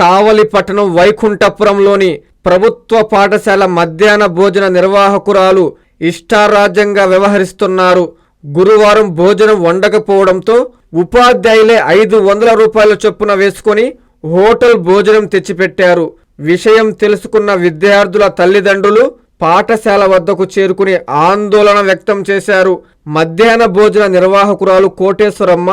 కావలి పట్టణం వైకుంఠపురంలోని ప్రభుత్వ పాఠశాల మధ్యాహ్న భోజన నిర్వాహకురాలు ఇష్టారాజ్యంగా వ్యవహరిస్తున్నారు. గురువారం భోజనం వండకపోవడంతో ఉపాధ్యాయులే ఐదు వందల రూపాయల చొప్పున వేసుకొని హోటల్ భోజనం తెచ్చిపెట్టారు. విషయం తెలుసుకున్న విద్యార్థుల తల్లిదండ్రులు పాఠశాల వద్దకు చేరుకుని ఆందోళన వ్యక్తం చేశారు. మధ్యాహ్న భోజన నిర్వాహకురాలు కోటేశ్వరమ్మ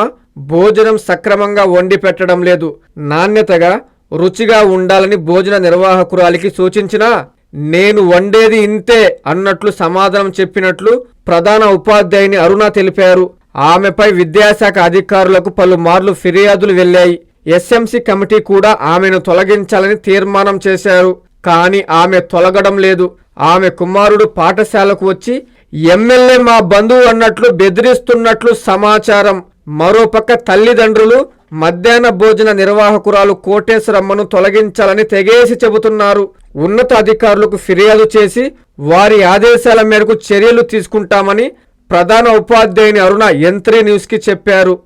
భోజనం సక్రమంగా వండి పెట్టడం లేదు. నాణ్యతగా రుచిగా ఉండాలని భోజన నిర్వాహకురాలికి సూచించినా నేను వండేది ఇంతే అన్నట్లు సమాధానం చెప్పినట్లు ప్రధాన ఉపాధ్యాయుని అరుణ తెలిపారు. ఆమెపై విద్యాశాఖ అధికారులకు పలుమార్లు ఫిర్యాదులు వెళ్ళాయి ఎస్ఎంసి కమిటీ కూడా ఆమెను తొలగించాలని తీర్మానం చేశారు. కానీ ఆమె తొలగడం లేదు. ఆమె కుమారుడు పాఠశాలకు వచ్చి ఎమ్మెల్యే మా బంధువు అన్నట్లు బెదిరిస్తున్నట్లు సమాచారం. మరోపక్క తల్లిదండ్రులు మధ్యాహ్న భోజన నిర్వాహకురాలు కోటేశ్వరమ్మను తొలగించాలని తెగేసి చెబుతున్నారు. ఉన్నత అధికారులకు ఫిర్యాదు చేసి వారి ఆదేశాల మేరకు చర్యలు తీసుకుంటామని ప్రధాన ఉపాధ్యాయుని అరుణ ఎంత్రీ న్యూస్కి చెప్పారు.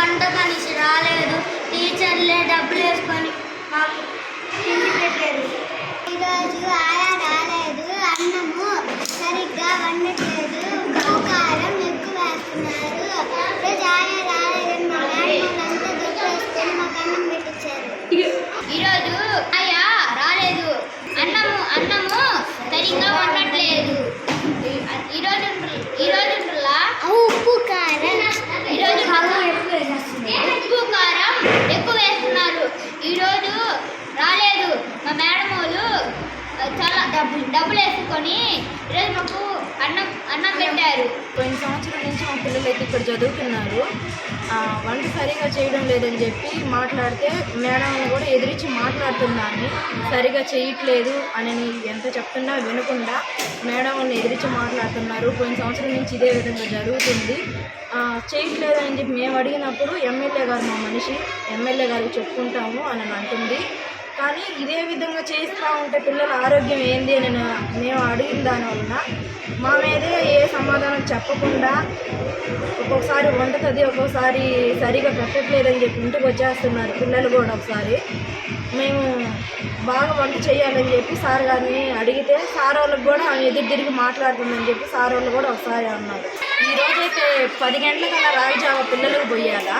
వంట మనిషి రాలేదు. టీచర్లే డబ్బులు వేసుకొని మాకు తిండి పెట్టారు ఈరోజు ఆయా రాలేదు అన్నము సరిగ్గా వండట్లేదు కారం ఎక్కువ వేస్తున్నారు ఈరోజు ఆయా రాలేదని మా మేడం అంతా దుప్పేసుకొని మాకు అన్నం పెట్టించారు ఈరోజు ఆయా రాలేదు అన్నము అన్నము సరిగ్గా వండట్లేదు ఈరోజు ఈరోజు ఉప్పు కారం ఈరోజు ఉప్పు కారం ఎక్కువ వేస్తున్నారు ఈరోజు రాలేదు మా మేడం వాళ్ళు ఆ, చాలా డబ్బులు డబ్బులు వేసుకొని ఈరోజు మాకు అన్నం అన్నం పెట్టారు. కొన్ని సంవత్సరం నుంచి మా పిల్లలు అయితే ఇక్కడ చదువుతున్నారు. వంట సరిగా చేయడం లేదని చెప్పి మాట్లాడితే మేడం కూడా ఎదిరించి మాట్లాడుతున్నాను సరిగా చేయట్లేదు అని ఎంత చెప్తున్నా వినకుండా మేడం ఎదిరించి మాట్లాడుతున్నారు. కొన్ని సంవత్సరం నుంచి ఇదే విధంగా జరుగుతుంది. చేయట్లేదు అని చెప్పి మేము అడిగినప్పుడు ఎమ్మెల్యే గారు మా మనిషి ఎమ్మెల్యే గారికి చెప్పుకుంటాము అని అంటుంది. కానీ ఇదే విధంగా చేస్తూ ఉంటే పిల్లల ఆరోగ్యం ఏంది అని మేము అడిగిన దానివలన మా మీదే ఏ సమాధానం చెప్పకుండా ఒక్కొక్కసారి వండుతుంది ఒక్కొక్కసారి సరిగా పెట్టట్లేదని చెప్పి ఇంటికి వచ్చేస్తున్నారు పిల్లలు కూడా ఒకసారి. మేము బాగా వంట చేయాలని చెప్పి సార్ గారిని అడిగితే సార్ వాళ్ళకి కూడా ఆమె ఎదురు తిరిగి మాట్లాడుతుందని చెప్పి సార్ వాళ్ళు కూడా ఒకసారి అన్నారు. ఈ రోజైతే పది గంటలకల్లా రాగిజావ పిల్లలకు పోయాలా?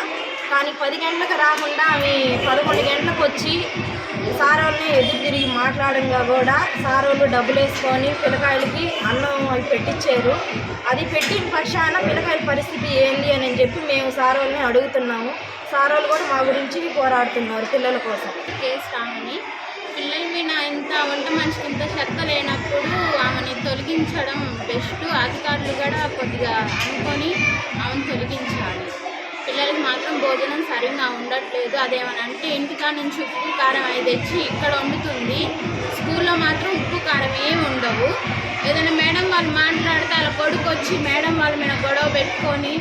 కానీ పది గంటలకు రాకుండా ఆమె పదకొండు గంటలకు వచ్చి సార్ వాళ్ళని ఎదురు తిరిగి మాట్లాడంగా కూడా సార్ వాళ్ళు డబ్బులు వేసుకొని పిల్లకాయలకి అన్నం అవి పెట్టించారు అది పెట్టిన పక్షాన పిల్లకాయల పరిస్థితి ఏంటి అని చెప్పి మేము సార్ వాళ్ళని అడుగుతున్నాము. సార్ వాళ్ళు కూడా మా గురించి పోరాడుతున్నారు పిల్లల కోసం. చేస్తామని పిల్లల మీద ఇంత వంట మనిషికి ఇంత శ్రద్ధ లేనప్పుడు ఆమెని తొలగించడం బెస్ట్. అధికారులు కూడా కొద్దిగా అనుకొని ఆమెను తొలగించాలి. పిల్లలకి మాత్రం భోజనం సరిగ్గా ఉండట్లేదు. అదేమనంటే ఇంటికాడ నుంచి ఉప్పు కారం అవి తెచ్చి ఇక్కడ వండుతుంది. స్కూల్లో మాత్రం ఉప్పు కారం ఏమి ఉండవు. ఏదైనా మేడం వాళ్ళు మాట్లాడితే వాళ్ళ కొడుకు వచ్చి మేడం వాళ్ళ మీద గొడవ పెట్టుకొని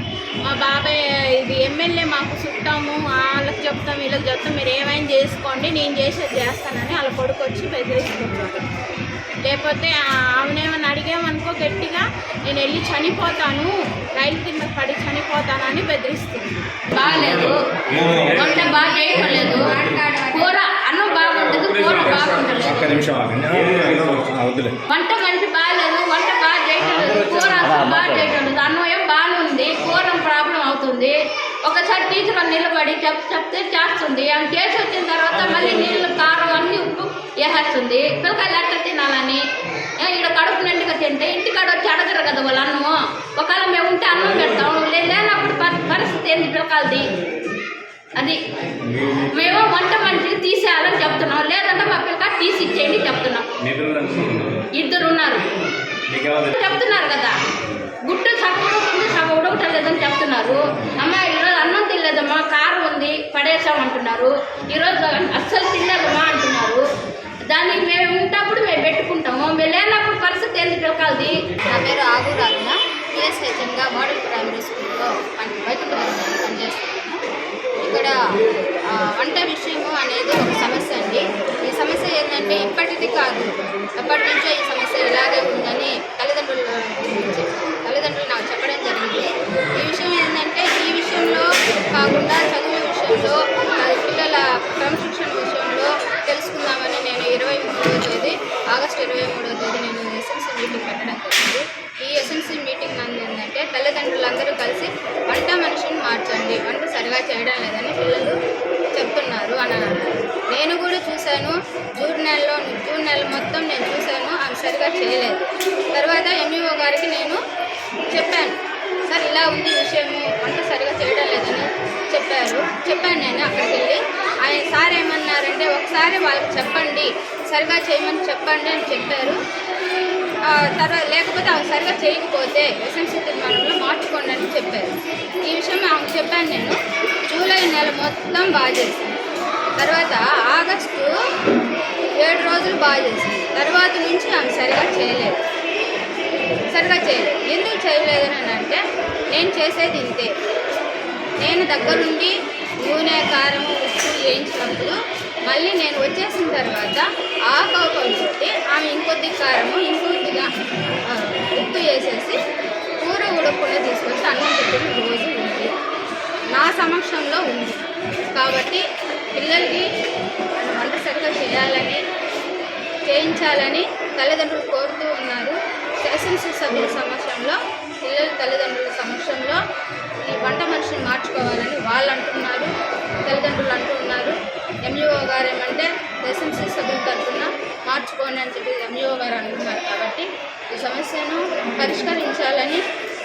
మా బాబాయ్ ఇది ఎమ్మెల్యే మాకు చుట్టాము వాళ్ళకి చెప్తాం వీళ్ళకి చెప్తాం మీరు ఏమైనా చేసుకోండి నేను చేసేది చేస్తానని వాళ్ళ కొడుకు వచ్చి బెదిరిస్తున్నాడు లేకపోతే ఆమెనేమన్నా అడిగామనుకో గట్టిగా నేను వెళ్ళి చనిపోతాను రైలు కింద పడి చనిపోతానని బెదిరిస్తుంది. బాగలేదు. వంట బాగా చేయటం లేదు కూర అన్నం బాగుంటుంది కూర బాగుంటుంది వంట మనిషి బాగలేదు వంట బాగా చేయటం లేదు కూర బాగా చేయటం లేదు అన్నం ఏం బాగానే ఉంది కూర ప్రాబ్లం అవుతుంది. ఒకసారి టీచర్ నిలబడి చెప్ చెప్తే చేస్తుంది. ఆమె చేసి వచ్చిన తర్వాత మళ్ళీ నీళ్ళు కారం అన్ని ఉప్పు వేసేస్తుంది. పిల్లకాయలు కడుపు ఇంటికాడ వచ్చి అడగరు కదా వాళ్ళు అన్నము ఒకవేళ మేము ఉంటే అన్నం పెడతాం. లే- లేనప్పుడు పరి- పరిస్థితి ఏంది పిల్లకాలది అది మేము వంట మనిషికి తీసేయాలని చెప్తున్నాం. లేదంటే మా పిల్లకాయ తీసి ఇచ్చేయండి చెప్తున్నాం. ఇద్దరు ఉన్నారు. చెప్తున్నారు కదా. గుట్టు సగం ఉంది సగం ఉడకటం లేదని చెప్తున్నారు. అమ్మ ఈరోజు అన్నం తినలేదమ్మా కారం ఉంది పడేసామంటున్నారు ఈరోజు అస్సలు తినలేదమ్మా అంటున్నారు. దాన్ని మేము ఉంటప్పుడు మేము పెట్టు టీఎస్హెచ్ఎంగా మోడల్ ప్రైమరీ స్కూల్లో పని వైకుంఠపురం పనిచేస్తున్నాను ఇక్కడ వంట విషయము అనేది ఒక సమస్య అండి. ఈ సమస్య ఏంటంటే ఇప్పటిది కాదు. ఎప్పటి నుంచో ఈ సమస్య ఇలాగే పెద్ద మనిషిని మార్చండి. వంట సరిగా చేయడం లేదని పిల్లలు చెప్తున్నారు అని అన్నారు. నేను కూడా చూశాను. జూన్ నెలలో జూన్ నెల మొత్తం నేను చూశాను. ఆమె సరిగా చేయలేదు. తర్వాత ఎంఈఓ గారికి నేను చెప్పాను. సార్ ఇలా ఉంది విషయము. వంట సరిగా చేయడం లేదని చెప్పారు. చెప్పాను నేను అక్కడికి వెళ్ళి ఆయన సార్ ఏమన్నారంటే ఒకసారి వాళ్ళకి చెప్పండి. సరిగా చేయమని చెప్పండి అని చెప్పారు. తర్వాత లేకపోతే ఆమె సరిగా చేయకపోతే ఎస్ఎంసీ తీర్మానంలో మార్చుకోండి చెప్పాను నేను. జూలై నెల మొత్తం బాగా చేసింది. తర్వాత ఆగస్టు ఏడు రోజులు బాగా చేసింది. తర్వాత నుంచి ఆమె సరిగా చేయలేదు. సరిగా చేయలేదు. ఎందుకు చేయలేదని అని అంటే నేను చేసేది ఇంతే. నేను దగ్గరుండి నూనె కారం ఉప్పు వేయించినప్పుడు మళ్ళీ నేను వచ్చేసిన తర్వాత ఆ కోపంతో ఆమె ఇంకొద్ది కారము ఇంకొద్దిగా ఉప్పు వేసేసి కూర ఉడకుండా తీసుకొచ్చి అన్నం పెట్టిన రోజు ఉంది నా సమక్షంలో ఉంది. కాబట్టి పిల్లలకి వంట సరిగా చేయాలని చేయించాలని తల్లిదండ్రులు కోరుతూ ఉన్నారు. శాసనసభ సభ్యుల సమక్షంలో పిల్లల తల్లిదండ్రుల సమక్షంలో ఈ వంట మనిషిని మార్చుకోవాలని వాళ్ళు అంటున్నారు తల్లిదండ్రులు అంటున్నారు ఎంఈఓ గారు ఏమంటే ఎస్ఎంసీ సభ్యుల తరఫున మార్చుకోండి అని చెప్పి ఎంఈఓ గారు అంటున్నారు. కాబట్టి ఈ సమస్యను పరిష్కరించాలని